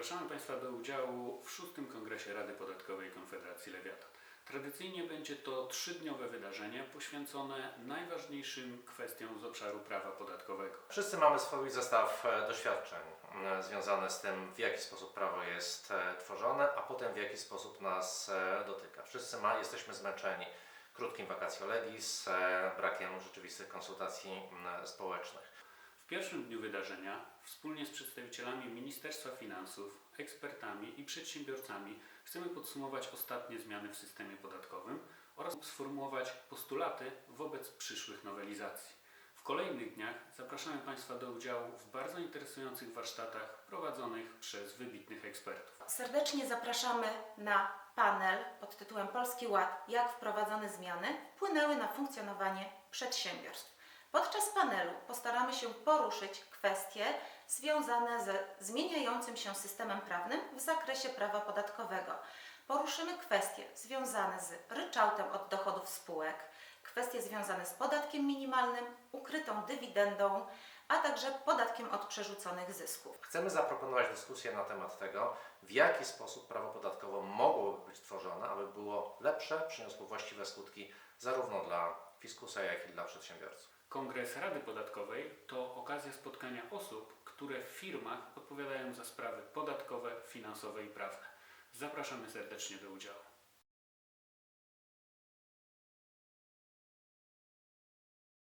Zapraszamy Państwa do udziału w szóstym Kongresie Rady Podatkowej Konfederacji Lewiatan. Tradycyjnie będzie to trzydniowe wydarzenie poświęcone najważniejszym kwestiom z obszaru prawa podatkowego. Wszyscy mamy swój zestaw e, doświadczeń związane z tym, w jaki sposób prawo jest e, tworzone, a potem w jaki sposób nas e, dotyka. Wszyscy ma, jesteśmy zmęczeni krótkim vacatio legis, brakiem rzeczywistych konsultacji społecznych. W pierwszym dniu wydarzenia wspólnie z przedstawicielami Ministerstwa Finansów, ekspertami i przedsiębiorcami chcemy podsumować ostatnie zmiany w systemie podatkowym oraz sformułować postulaty wobec przyszłych nowelizacji. W kolejnych dniach zapraszamy Państwa do udziału w bardzo interesujących warsztatach prowadzonych przez wybitnych ekspertów. Serdecznie zapraszamy na panel pod tytułem Polski Ład jak wprowadzone zmiany wpłynęły na funkcjonowanie przedsiębiorstw. Podczas panelu postaramy się poruszyć kwestie związane ze zmieniającym się systemem prawnym w zakresie prawa podatkowego. Poruszymy kwestie związane z ryczałtem od dochodów spółek, kwestie związane z podatkiem minimalnym, ukrytą dywidendą, a także podatkiem od przerzuconych zysków. Chcemy zaproponować dyskusję na temat tego, w jaki sposób prawo podatkowe mogłoby być tworzone, aby było lepsze, przyniosło właściwe skutki zarówno dla fiskusa, jak i dla przedsiębiorców. Kongres Rady Podatkowej to okazja spotkania osób, które w firmach odpowiadają za sprawy podatkowe, finansowe i prawne. Zapraszamy serdecznie do udziału.